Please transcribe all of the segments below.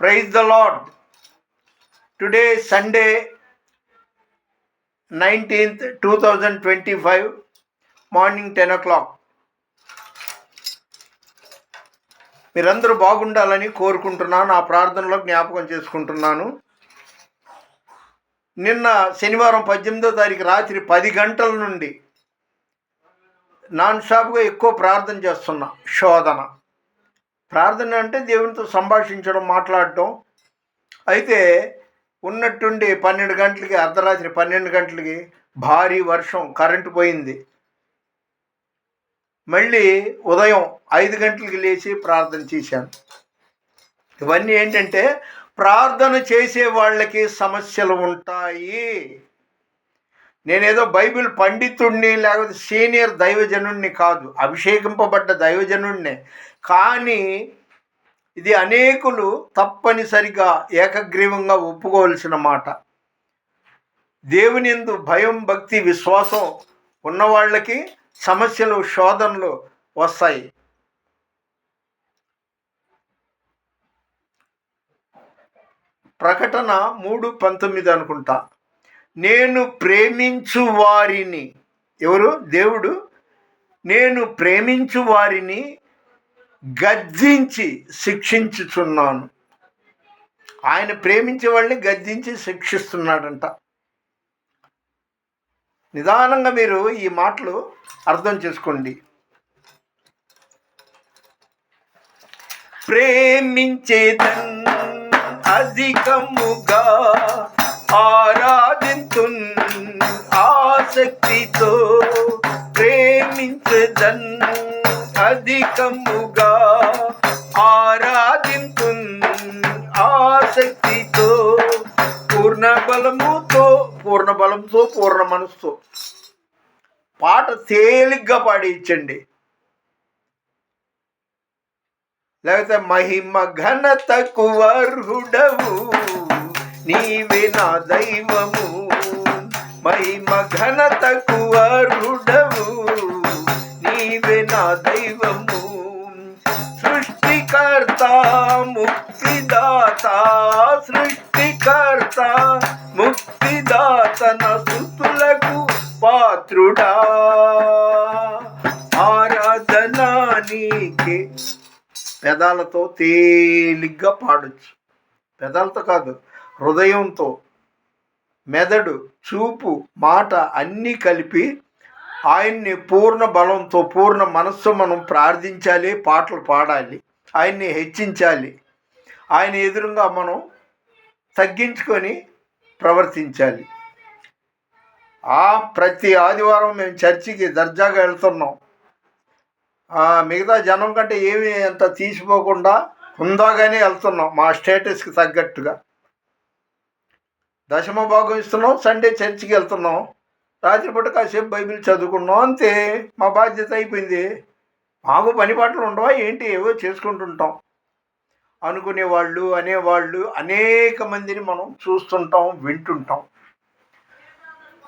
Praise the lord today Sunday nineteenth two thousand twenty five morning ten o'clock. మీరందరూ బాగుండాలని కోరుకుంటున్నాను ఆ ప్రార్థనలో జ్ఞాపకం చేసుకుంటున్నాను. నిన్న శనివారం పద్దెనిమిదో తారీఖు రాత్రి పది గంటల నుండి నాన్ స్టాప్గా ఎక్కువ ప్రార్థన చేస్తున్నా శోధన. ప్రార్థన అంటే దేవునితో సంభాషించడం మాట్లాడటం. అయితే ఉన్నట్టుండి పన్నెండు గంటలకి అర్ధరాత్రి పన్నెండు గంటలకి భారీ వర్షం కరెంటు పోయింది. మళ్ళీ ఉదయం ఐదు గంటలకి లేచి ప్రార్థన చేశాను. ఇవన్నీ ఏంటంటే ప్రార్థన చేసే వాళ్ళకి సమస్యలు ఉంటాయి. నేనేదో బైబిల్ పండితుడిని లేకపోతే సీనియర్ దైవజనుడిని కాదు అభిషేకింపబడ్డ దైవజనుడినే కానీ ఇది అనేకులు తప్పనిసరిగా ఏకగ్రీవంగా ఒప్పుకోవలసిన మాట. దేవునిందు భయం భక్తి విశ్వాసం ఉన్నవాళ్ళకి సమస్యలు శోధనలు వస్తాయి. ప్రకటన మూడు పంతొమ్మిది అనుకుంటా. నేను ప్రేమించు వారిని. ఎవరు? దేవుడు. నేను ప్రేమించు వారిని గద్దించి శిక్షించుచున్నాను. ఆయన ప్రేమించే వాళ్ళని గద్దించి శిక్షిస్తున్నాడంట. నిదానంగా మీరు ఈ మాటలు అర్థం చేసుకోండి. ప్రేమించేదన్ అధికముగా ఆరాధింతున్ ఆసక్తితో ప్రేమించదన్ అధికముగా ఆరాధింపు ఆసక్తితో పూర్ణ బలముతో పూర్ణ బలంతో పూర్ణ మనసుతో పాట తేలిగ్గా పాడించండి లేకపోతే మహిమ ఘనతకు అర్హుడవు. నీవే నా దైవము. మహిమ ఘనతకు అర్హుడవు ముక్తిదాత సృష్టికర్త ముక్తిదాత నా పాత్రుడా. ఆరాధనా నీకే. పెదాలతో తేలిగ్గా పాడొచ్చు. పెదాలతో కాదు హృదయంతో. మెదడు చూపు మాట అన్నీ కలిపి ఆయన్ని పూర్ణ బలంతో పూర్ణ మనస్సు మనం ప్రార్థించాలి పాటలు పాడాలి. ఆయన్ని హెచ్చించాలి. ఆయన ఎదురుగా మనం తగ్గించుకొని ప్రవర్తించాలి. ఆ ప్రతి ఆదివారం మేము చర్చికి దర్జాగా వెళ్తున్నాం. మిగతా జనం కంటే ఏమి అంత తీసిపోకుండా హుందాగానే వెళ్తున్నాం మా స్టేటస్కి తగ్గట్టుగా. దశమ భాగం ఇస్తున్నాం సండే చర్చికి వెళ్తున్నాం. రాత్రిపూట కాసేపు బైబిల్ చదువుకున్నాం అంతే. మా బాధ్యత అయిపోయింది. మాకు పని పాటలు ఉండవా ఏంటి? ఏవో చేసుకుంటుంటాం. అనుకునేవాళ్ళు అనేవాళ్ళు అనేక మందిని మనం చూస్తుంటాం వింటుంటాం.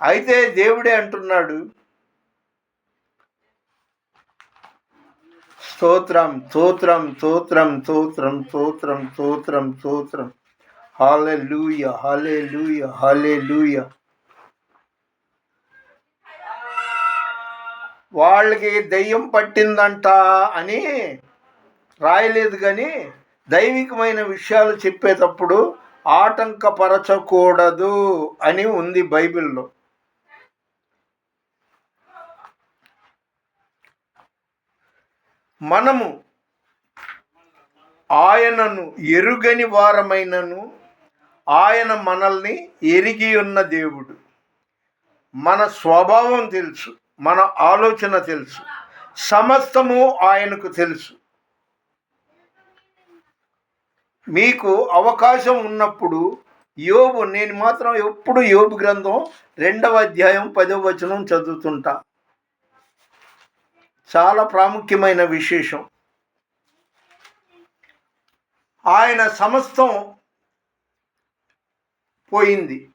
అయితే దేవుడే అంటున్నాడు స్తోత్రం స్తోత్రం స్తోత్రం స్తోత్రం స్తోత్రం స్తోత్రం స్తోత్రం. హాలే లూయ హాలే లూయ హాలే లూయ వాళ్ళకి దెయ్యం పట్టిందంట అని రాయలేదు కానీ దైవికమైన విషయాలు చెప్పేటప్పుడు ఆటంకపరచకూడదు అని ఉంది బైబిల్లో. మనము ఆయనను ఎరుగని వారమైనను ఆయన మనల్ని ఎరిగి ఉన్న దేవుడు. మన స్వభావం తెలుసు. మన ఆలోచన తెలుసు. సమస్తము ఆయనకు తెలుసు. మీకు అవకాశం ఉన్నప్పుడు యోబు నేను మాత్రం ఎప్పుడు యోబు గ్రంథం రెండవ అధ్యాయం పదవ వచనం చదువుతుంటా. చాలా ప్రాముఖ్యమైన విశేషం. ఆయన సమస్తం పోయింది.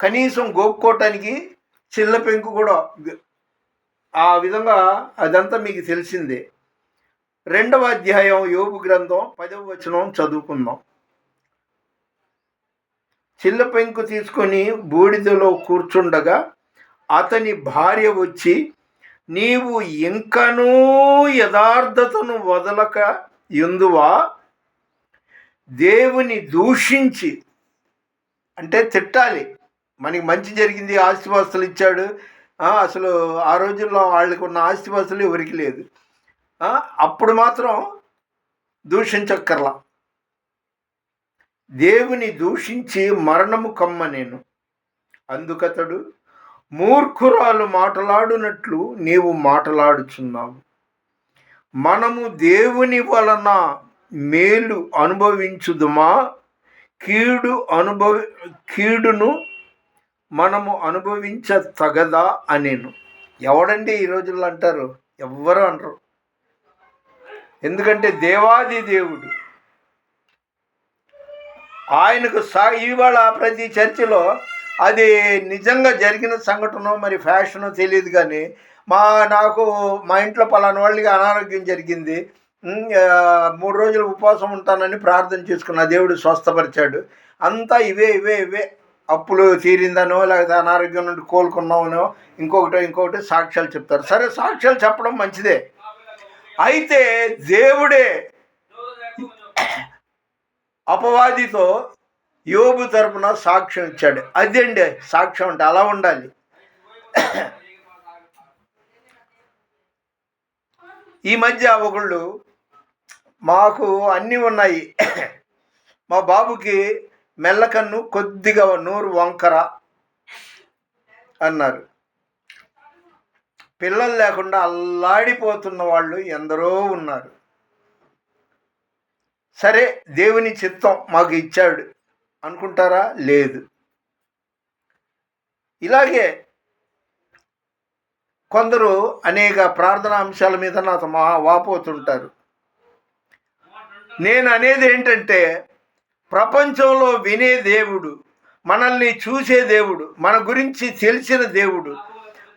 కనీసం గోక్కోటానికి చిల్ల పెంకు కూడా ఆ విధంగా అదంతా మీకు తెలిసిందే. రెండవ అధ్యాయం యోగు గ్రంథం పదవ వచనం చదువుకుందాం. చిల్ల పెంకు తీసుకొని బూడిదలో కూర్చుండగా అతని భార్య వచ్చి నీవు ఇంకనూ యథార్థతను వదలక ఎందువా? దేవుని దూషించి అంటే తిట్టాలి. మనకి మంచి జరిగింది ఆస్తిపాస్తులు ఇచ్చాడు. అసలు ఆ రోజుల్లో వాళ్ళకు ఉన్న ఆస్తిపాస్తులు ఎవరికి లేదు. అప్పుడు మాత్రం దూషించక్కర్లా. దేవుని దూషించి మరణము కమ్మ నేను. అందుకతడు మూర్ఖురాలు మాటలాడునట్లు నీవు మాటలాడుచున్నావు. మనము దేవుని వలన మేలు అనుభవించుదుమా? కీడు అనుభవి కీడును మనము అనుభవించ తగదా అనేను. ఎవడండి ఈ రోజుల్లో అంటారు? ఎవ్వరు అనరు. ఎందుకంటే దేవాది దేవుడు. ఆయనకు సా ఇవాళ ప్రతి చర్చిలో అది నిజంగా జరిగిన సంఘటన మరి ఫ్యాషన్ తెలియదు కానీ మా నాకు మా ఇంట్లో పలానా వాళ్ళకి అనారోగ్యం జరిగింది. మూడు రోజులు ఉపవాసం ఉంటానని ప్రార్థన చేసుకున్న దేవుడు స్వస్థపరిచాడు. అంతా ఇవే ఇవే ఇవే. అప్పులు తీరిందనో లేకపోతే అనారోగ్యం నుండి కోలుకున్నామనో ఇంకొకటో ఇంకొకటి సాక్ష్యాలు చెప్తారు. సరే సాక్ష్యాలు చెప్పడం మంచిదే. అయితే దేవుడే అపవాదితో యోబు తరపున సాక్ష్యం ఇచ్చాడు. అదండి సాక్ష్యం అంటే అలా ఉండాలి. ఈ మధ్య ఒకళ్ళు మాకు అన్నీ ఉన్నాయి. మా బాబుకి మెల్లకన్ను కొద్దిగా నోరు వంకర అన్నారు. పిల్లలు లేకుండా అల్లాడిపోతున్న వాళ్ళు ఎందరో ఉన్నారు. సరే దేవుని చిత్తం మాకు ఇచ్చాడు. అనుకుంటారా? లేదు. ఇలాగే కొందరు అనేక ప్రార్థనా అంశాల మీద నాతో మా వాపోతుంటారు. నేను అనేది ఏంటంటే ప్రపంచంలో వినే దేవుడు మనల్ని చూసే దేవుడు మన గురించి తెలిసిన దేవుడు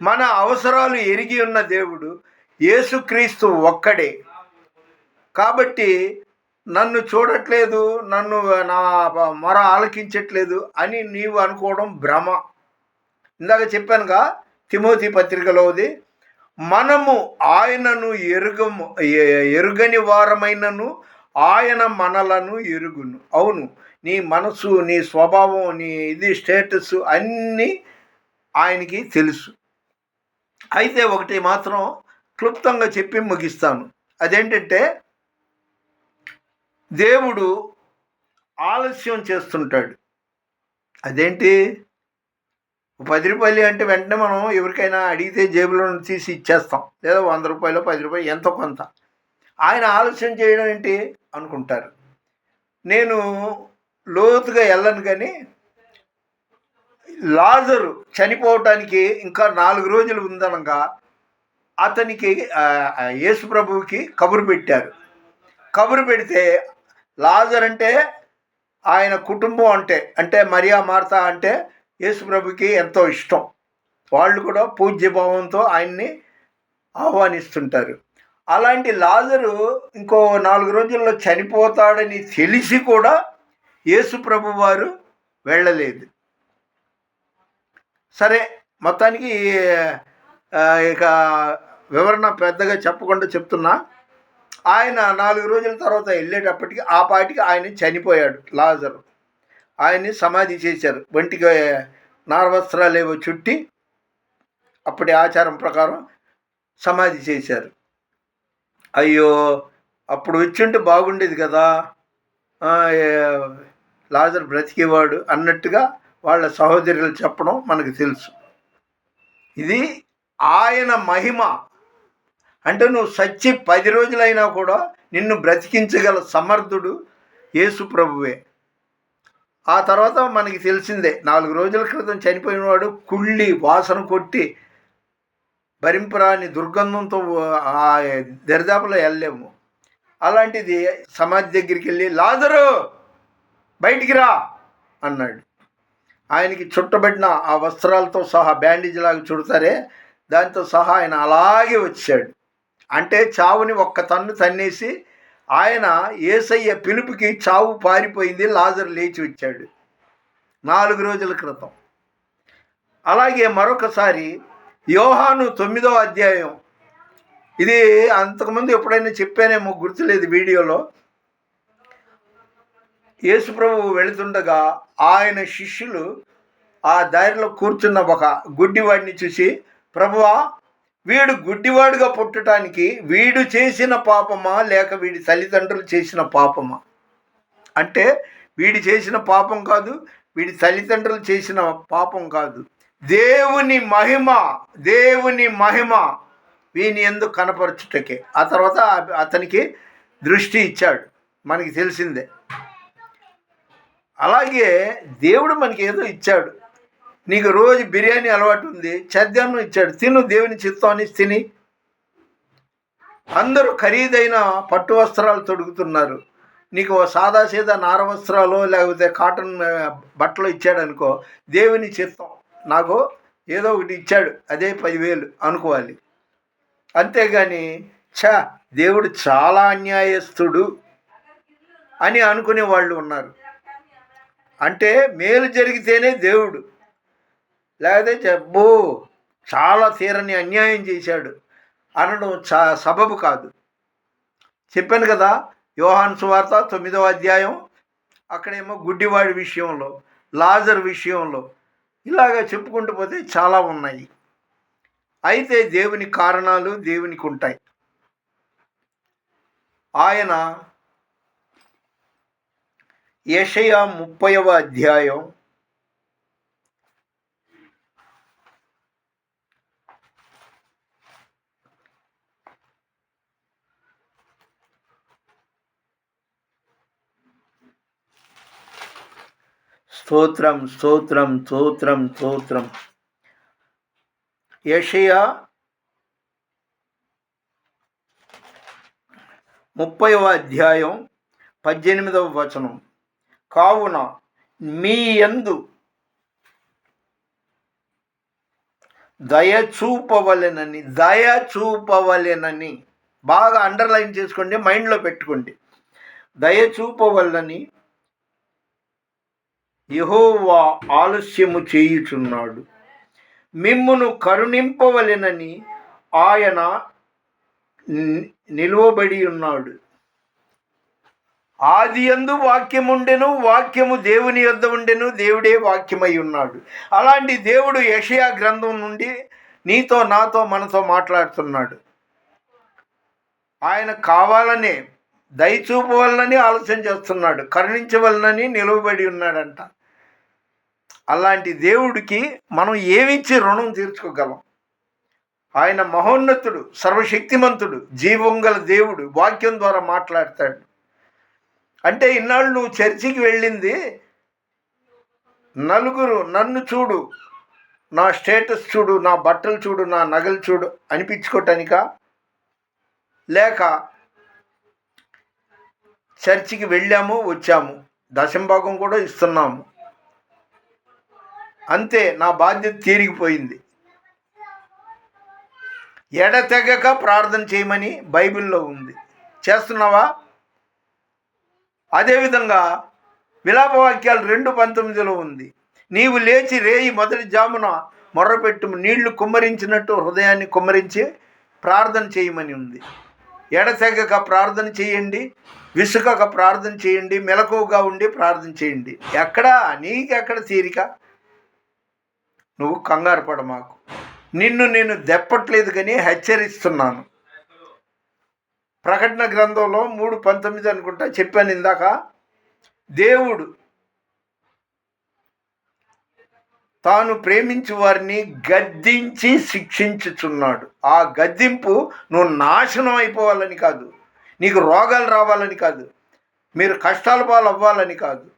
మన అవసరాలు ఎరిగి ఉన్న దేవుడు యేసుక్రీస్తు ఒక్కడే. కాబట్టి నన్ను చూడట్లేదు నన్ను నా మొర ఆలకించట్లేదు అని నీవు అనుకోవడం భ్రమ. ఇందాక చెప్పానుగా తిమోతి పత్రికలోది మనము ఆయనను ఎరుగము ఎరుగని వారమైనను ఆయన మనలను ఎరుగును. అవును నీ మనసు నీ స్వభావం నీ ఇది స్టేటస్ అన్నీ ఆయనకి తెలుసు. అయితే ఒకటి మాత్రం క్లుప్తంగా చెప్పి ముగిస్తాను. అదేంటంటే దేవుడు ఆలస్యం చేస్తుంటాడు. అదేంటి? పది రూపాయలు అంటే వెంటనే మనం ఎవరికైనా అడిగితే జేబులో తీసి ఇచ్చేస్తాం. లేదా వంద రూపాయలు పది రూపాయలు ఎంతో కొంత. ఆయన ఆలస్యం చేయడం ఏంటి? అనుకుంటారు. నేను లోతుగా వెళ్ళను కానీ లాజరు చనిపోవటానికి ఇంకా నాలుగు రోజులు ఉందనగా అతనికి యేసు ప్రభువుకి కబురు పెట్టారు. కబురు పెడితే లాజర్ అంటే ఆయన కుటుంబం అంటే అంటే మరియా మార్త అంటే యేసు ప్రభుకి ఎంతో ఇష్టం. వాళ్ళు కూడా పూజ్యభావంతో ఆయన్ని ఆహ్వానిస్తుంటారు. అలాంటి లాజరు ఇంకో నాలుగు రోజుల్లో చనిపోతాడని తెలిసి కూడా యేసు ప్రభు వారు వెళ్ళలేదు. సరే మొత్తానికి ఇక వివరణ పెద్దగా చెప్పకుండా చెప్తున్నా. ఆయన నాలుగు రోజుల తర్వాత వెళ్ళేటప్పటికి ఆ పాటికి ఆయన చనిపోయాడు లాజరు. ఆయన్ని సమాధి చేశారు. ఒంటికి నారవస్త్రాలు ఏవో చుట్టి అప్పటి ఆచారం ప్రకారం సమాధి చేశారు. అయ్యో అప్పుడు వచ్చుంటే బాగుండేది కదా. ఆ, లాజర్ బ్రతికేవాడు అన్నట్టుగా వాళ్ళ సహోదరులు చెప్పడం మనకు తెలుసు. ఇది ఆయన మహిమ. అంటే నువ్వు సచ్చి పది రోజులైనా కూడా నిన్ను బ్రతికించగల సమర్థుడు యేసు ప్రభువే. ఆ తర్వాత మనకి తెలిసిందే నాలుగు రోజుల క్రితం చనిపోయినవాడు కుళ్ళి వాసన కొట్టి భరింపురాని దుర్గంధంతో ఆ దరిదాపులో వెళ్ళలేము. అలాంటిది సమాధి దగ్గరికి వెళ్ళి లాజరు బయటికి రా అన్నాడు. ఆయనకి చుట్టబడిన ఆ వస్త్రాలతో సహా బ్యాండేజ్ లాగా చుడతారే దాంతో సహా ఆయన అలాగే వచ్చాడు. అంటే చావుని ఒక్క తన్ను తన్నేసి ఆయన ఏసయ్య పిలుపుకి చావు పారిపోయింది లాజర్ లేచి వచ్చాడు. నాలుగు రోజుల క్రితం. అలాగే మరొకసారి యోహాను తొమ్మిదో అధ్యాయం. ఇది అంతకుముందు ఎప్పుడైనా చెప్పానేమో గుర్తులేదు వీడియోలో. యేసుప్రభు వెళుతుండగా ఆయన శిష్యులు ఆ దారిలో కూర్చున్న ఒక గుడ్డివాడిని చూసి ప్రభువా వీడు గుడ్డివాడుగా పుట్టడానికి వీడు చేసిన పాపమా? లేక వీడి తల్లిదండ్రులు చేసిన పాపమా? అంటే వీడి చేసిన పాపం కాదు వీడి తల్లిదండ్రులు చేసిన పాపం కాదు. దేవుని మహిమ దేవుని మహిమ వీని ఎందుకు కనపరచుటకే. ఆ తర్వాత అతనికి దృష్టి ఇచ్చాడు. మనకి తెలిసిందే. అలాగే దేవుడు మనకి ఏదో ఇచ్చాడు. నీకు రోజు బిర్యానీ అలవాటు ఉంది చద్యాన్నం ఇచ్చాడు. తిను దేవుని చిత్తాన్ని తిని. అందరూ ఖరీదైన పట్టు వస్త్రాలు తొడుగుతున్నారు. నీకు సాదా సీదా నార వస్త్రాలు లేకపోతే కాటన్ బట్టలు ఇచ్చాడనుకో దేవుని చిత్తం నాకు ఏదో ఒకటి ఇచ్చాడు అదే పదివేలు అనుకోవాలి. అంతేగాని ఛా దేవుడు చాలా అన్యాయస్తుడు అని అనుకునే వాళ్ళు ఉన్నారు. అంటే మేలు జరిగితేనే దేవుడు. లేకపోతే జబ్బు చాలా తీరని అన్యాయం చేశాడు అనడం చా సబబు కాదు. చెప్పాను కదా యోహాన్ సువార్త తొమ్మిదవ అధ్యాయం అక్కడేమో గుడ్డివాడి విషయంలో లాజర్ విషయంలో ఇలాగా చెప్పుకుంటూ పోతే చాలా ఉన్నాయి. అయితే దేవుని కారణాలు దేవునికి ఉంటాయి ఆయన యషయ ముప్పైవ అధ్యాయం స్తోత్రం స్తోత్రం స్తోత్రం స్తోత్రం. యషయ ముప్పైవ అధ్యాయం పద్దెనిమిదవ వచనం. కావున మీ యందు దయ చూపవలెనని దయ చూపవలెనని బాగా అండర్లైన్ చేసుకోండి మైండ్లో పెట్టుకోండి. దయ చూపవలని యహోవా ఆలస్యము చేయుచున్నాడు. మిమ్మును కరుణింపవలెనని ఆయన నిలువబడి ఉన్నాడు. ఆది ఎందు వాక్యముండెను వాక్యము దేవుని యొద్ద ఉండెను దేవుడే వాక్యమై ఉన్నాడు. అలాంటి దేవుడు యషయా గ్రంథం నుండి నీతో నాతో మనతో మాట్లాడుతున్నాడు. ఆయన కావాలనే దయచూపవలనని ఆలోచన చేస్తున్నాడు కరుణించవలనని నిలువబడి ఉన్నాడంట. అలాంటి దేవుడికి మనం ఏమిచ్చి రుణం తీర్చుకోగలం? ఆయన మహోన్నతుడు సర్వశక్తిమంతుడు జీవంగల దేవుడు వాక్యం ద్వారా మాట్లాడతాడు. అంటే ఇన్నాళ్ళు నువ్వు చర్చికి వెళ్ళింది నలుగురు నన్ను చూడు నా స్టేటస్ చూడు నా బట్టలు చూడు నా నగలు చూడు అనిపించుకోవటానిక లేక చర్చికి వెళ్ళాము వచ్చాము. దశంభాగం కూడా ఇస్తున్నాము. అంతే నా బాధ్యత తీరిగిపోయింది. ఎడతెగక ప్రార్థన చేయమని బైబిల్లో ఉంది. చేస్తున్నావా? అదేవిధంగా విలాపవాక్యాలు రెండు పంతొమ్మిదిలో ఉంది. నీవు లేచి రేయి మొదటి జామున మొర్రపెట్టు నీళ్ళు కుమ్మరించినట్టు హృదయాన్ని కుమ్మరించి ప్రార్థన చేయమని ఉంది. ఎడతెగక ప్రార్థన చేయండి. విసుకక ప్రార్థన చేయండి మెలకువగా ఉండి ప్రార్థన చేయండి. ఎక్కడా? నీకెక్కడ తీరిక? నువ్వు కంగారు పడ మాకు నిన్ను నేను దెప్పట్లేదు కానీ హెచ్చరిస్తున్నాను. ప్రకటన గ్రంథంలో మూడు పంతొమ్మిది అనుకుంటా చెప్పాను ఇందాక. దేవుడు తాను ప్రేమించు వారిని గద్దించి శిక్షించుచున్నాడు. ఆ గద్దింపు నువ్వు నాశనం అయిపోవాలని కాదు. నీకు రోగాలు రావాలని కాదు. మీరు కష్టాల పాలు అవ్వాలని కాదు.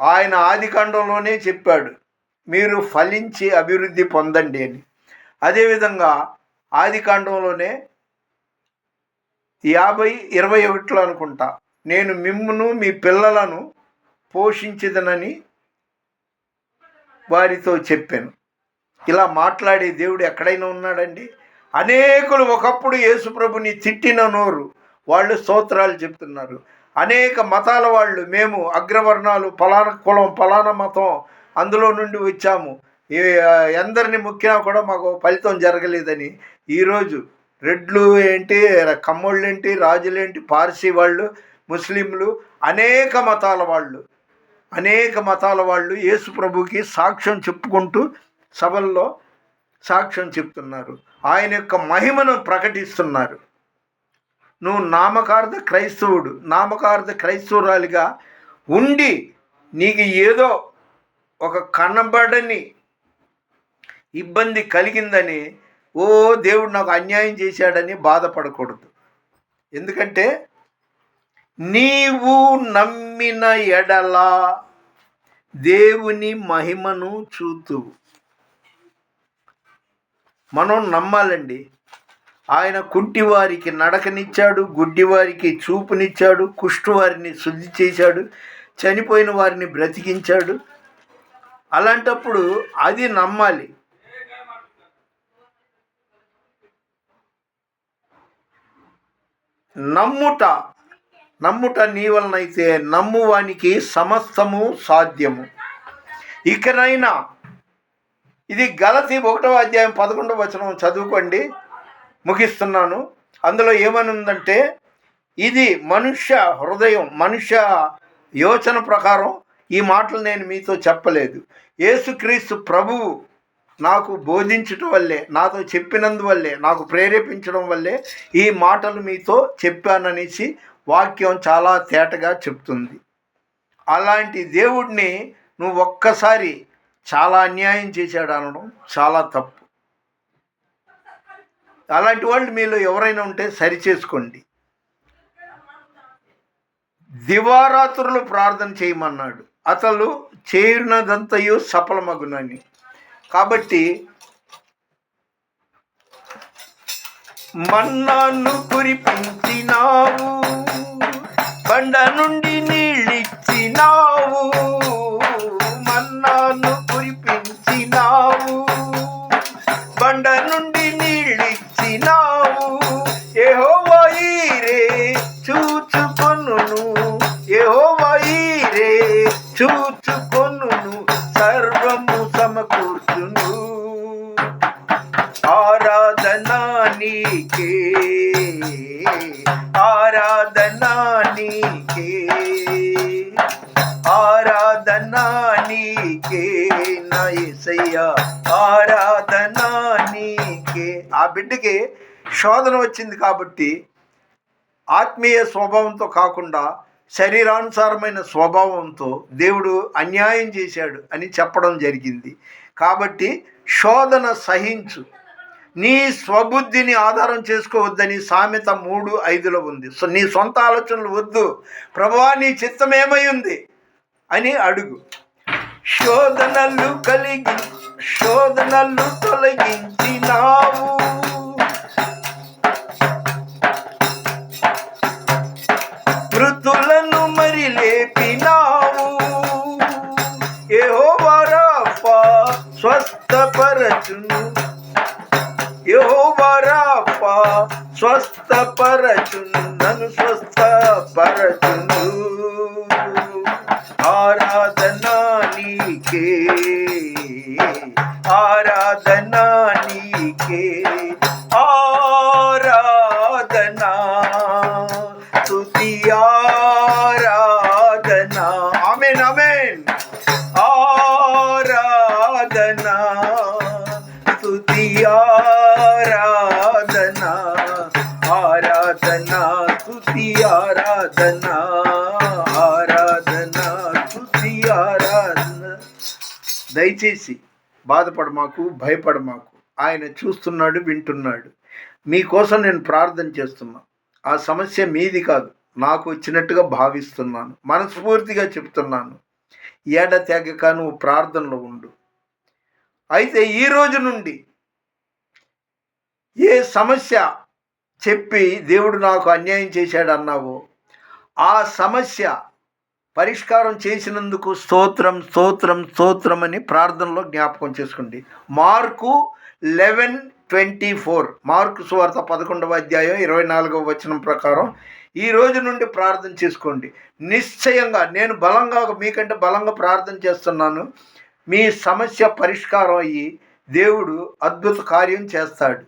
ఆయన ఆదికాండంలోనే చెప్పాడు మీరు ఫలించి అభివృద్ధి పొందండి అని. అదేవిధంగా ఆదికాండంలోనే యాభై ఇరవై ఒకటిలో అనుకుంటా నేను మిమ్మును మీ పిల్లలను పోషించదనని వారితో చెప్పాను. ఇలా మాట్లాడే దేవుడు ఎక్కడైనా ఉన్నాడండి? అనేకులు ఒకప్పుడు యేసుప్రభుని తిట్టిన నోరు వాళ్ళు స్తోత్రాలు చెప్తున్నారు. అనేక మతాల వాళ్ళు మేము అగ్రవర్ణాలు ఫలానా కులం ఫలానా మతం అందులో నుండి వచ్చాము. ఎందరిని మొక్కినా కూడా మాకు ఫలితం జరగలేదని ఈరోజు రెడ్లు ఏంటి కమ్మోళ్ళు ఏంటి రాజులేంటి పార్సీ వాళ్ళు ముస్లింలు అనేక మతాల వాళ్ళు అనేక మతాల వాళ్ళు యేసు ప్రభుకి సాక్ష్యం చెప్పుకుంటూ సభల్లో సాక్ష్యం చెప్తున్నారు. ఆయన యొక్క మహిమను ప్రకటిస్తున్నారు. నువ్వు నామకార్థ క్రైస్తవుడు నామకార్థ క్రైస్తవురాలిగా ఉండి నీకు ఏదో ఒక కనబడని ఇబ్బంది కలిగిందని ఓ దేవుడు నాకు అన్యాయం చేశాడని బాధపడకూడదు. ఎందుకంటే నీవు నమ్మిన ఎడలా దేవుని మహిమను చూతువు. మనం నమ్మాలండి. ఆయన కుంటివారికి నడకనిచ్చాడు గుడ్డివారికి చూపునిచ్చాడు కుష్టివారిని శుద్ధి చేశాడు చనిపోయిన వారిని బ్రతికించాడు. అలాంటప్పుడు అది నమ్మాలి. నమ్ముట నమ్ముట నీ వలనైతే నమ్మువానికి సమస్తము సాధ్యము. ఇకనైనా ఇది గలతి ఒకటవ అధ్యాయం పదకొండవ వచనం చదువుకోండి. ముగిస్తున్నాను. అందులో ఏమని ఉందంటే ఇది మనుష్య హృదయం మనుష్య యోచన ప్రకారం ఈ మాటలు నేను మీతో చెప్పలేదు. యేసుక్రీస్తు ప్రభువు నాకు బోధించటం వల్లే నాతో చెప్పినందువల్లే నాకు ప్రేరేపించడం వల్లే ఈ మాటలు మీతో చెప్పాననేసి వాక్యం చాలా తేటగా చెప్తుంది. అలాంటి దేవుడిని నువ్వు ఒక్కసారి చాలా అన్యాయం చేశాడు అనడం చాలా తప్పు. అలాంటి వాళ్ళు మీలో ఎవరైనా ఉంటే సరి చేసుకోండి దివారాత్రులు ప్రార్థన చేయమన్నాడు. అతను చేరినదంతయు సఫలమగునని. కాబట్టి మన్నాను కురిపించినావు బండ నుండి నీళ్ళిచ్చినావు. మన్నాను కురిపించినావు బండ నుండి నీళ్ళిచ్చినావు బిడ్డకి శోధన వచ్చింది కాబట్టి ఆత్మీయ స్వభావంతో కాకుండా శరీరానుసారమైన స్వభావంతో దేవుడు అన్యాయం చేశాడు అని చెప్పడం జరిగింది. కాబట్టి శోధన సహించు. నీ స్వబుద్ధిని ఆధారం చేసుకోవద్దని సామెత మూడు ఐదులో ఉంది. సో నీ సొంత ఆలోచనలు వద్దు. ప్రభువా నీ చిత్తం ఏమై ఉంది? అని అడుగు. శోధనలు కలిగి శోధనలు తొలగించినావు. స్వస్థపరచును యెహోవారాఫా స్వస్థపరచును నన్ను స్వస్థపరచును ఆరాధనా నీకే ఆరాధనా బాధపడమాకు బాధపడ మాకు భయపడ మాకు ఆయన చూస్తున్నాడు వింటున్నాడు. మీకోసం నేను ప్రార్థన చేస్తున్నా. ఆ సమస్య మీది కాదు. నాకు వచ్చినట్టుగా భావిస్తున్నాను. మనస్ఫూర్తిగా చెప్తున్నాను. ఏడ తెగక నువ్వు ప్రార్థనలో ఉండు. అయితే ఈ రోజు నుండి ఏ సమస్య చెప్పి దేవుడు నాకు అన్యాయం చేశాడు అన్నావో ఆ సమస్య పరిష్కారం చేసినందుకు స్తోత్రం స్తోత్రం స్తోత్రం అని ప్రార్థనలో జ్ఞాపకం చేసుకోండి. Mark eleven twenty four. Mark సువార్త పదకొండవ అధ్యాయం ఇరవై నాలుగవ వచనం ప్రకారం ఈ రోజు నుండి ప్రార్థన చేసుకోండి. నిశ్చయంగా నేను బలంగా మీకంటే బలంగా ప్రార్థన చేస్తున్నాను. మీ సమస్య పరిష్కారం అయ్యి దేవుడు అద్భుత కార్యం చేస్తాడు.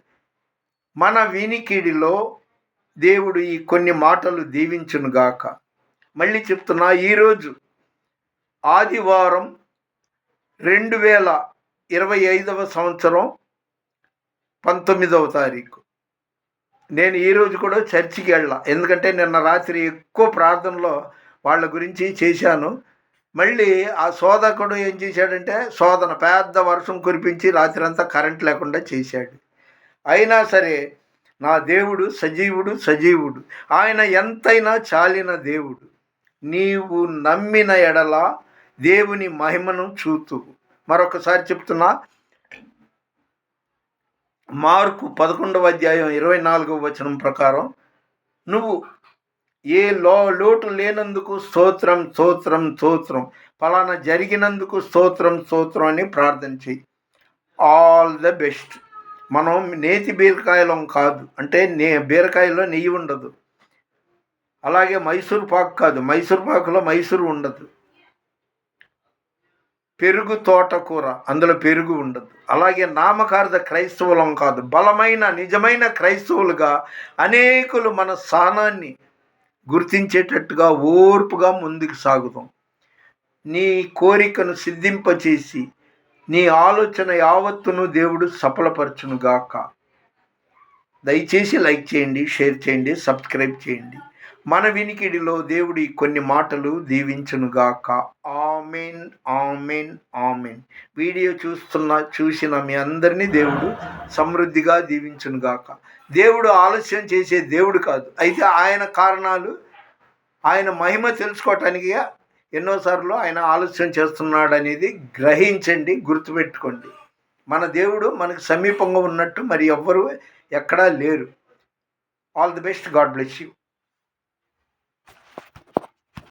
మన వినికిడిలో దేవుడు ఈ కొన్ని మాటలు దీవించునుగాక. మళ్ళీ చెప్తున్నా ఈరోజు ఆదివారం రెండు వేల ఇరవై ఐదవ సంవత్సరం పంతొమ్మిదవ తారీఖు. నేను ఈరోజు కూడా చర్చికి వెళ్ళా. ఎందుకంటే నిన్న రాత్రి ఎక్కువ ప్రార్థనలో వాళ్ళ గురించి చేశాను. మళ్ళీ ఆ శోధకుడు ఏం చేశాడంటే శోధన పెద్ద వర్షం కురిపించి రాత్రి అంతా కరెంట్ లేకుండా చేశాడు. అయినా సరే నా దేవుడు సజీవుడు సజీవుడు. ఆయన ఎంతైనా చాలిన దేవుడు. నీవు నమ్మిన ఎడల దేవుని మహిమను చూతు. మరొకసారి చెప్తున్నా మార్కు పదకొండవ అధ్యాయం ఇరవై నాలుగవ వచనం ప్రకారం నువ్వు ఏ లో లోటు లేనందుకు స్తోత్రం స్తోత్రం స్తోత్రం ఫలానా జరిగినందుకు స్తోత్రం స్తోత్రం అని ప్రార్థన చెయ్యి. ఆల్ ద బెస్ట్ మనం నేతి బీరకాయలం కాదు. అంటే నే బీరకాయలో నెయ్యి ఉండదు. అలాగే మైసూర్ పాక్ కాదు మైసూర్ పాకులో మైసూరు ఉండదు. పెరుగు తోటకూర అందులో పెరుగు ఉండదు. అలాగే నామకార్థ క్రైస్తవులం కాదు బలమైన నిజమైన క్రైస్తవులుగా అనేకులు మన స్థానాన్ని గుర్తించేటట్టుగా ఓర్పుగా ముందుకు సాగుదాం. నీ కోరికను సిద్ధింపచేసి నీ ఆలోచన యావత్తును దేవుడు సఫలపరచునుగాక. దయచేసి లైక్ చేయండి షేర్ చేయండి సబ్స్క్రైబ్ చేయండి. మన వినికిడిలో దేవుడి కొన్ని మాటలు దీవించునుగాక. Amen amen amen. వీడియో చూస్తున్న చూసిన మీ అందరినీ దేవుడు సమృద్ధిగా దీవించునుగాక. దేవుడు ఆలస్యం చేసే దేవుడు కాదు. అయితే ఆయన కారణాలు ఆయన మహిమ తెలుసుకోవటానికి ఎన్నోసార్లు ఆయన ఆలస్యం చేస్తున్నాడు అనేది గ్రహించండి గుర్తుపెట్టుకోండి. మన దేవుడు మనకు సమీపంగా ఉన్నట్టు మరి ఎవ్వరూ ఎక్కడా లేరు. All the best God bless you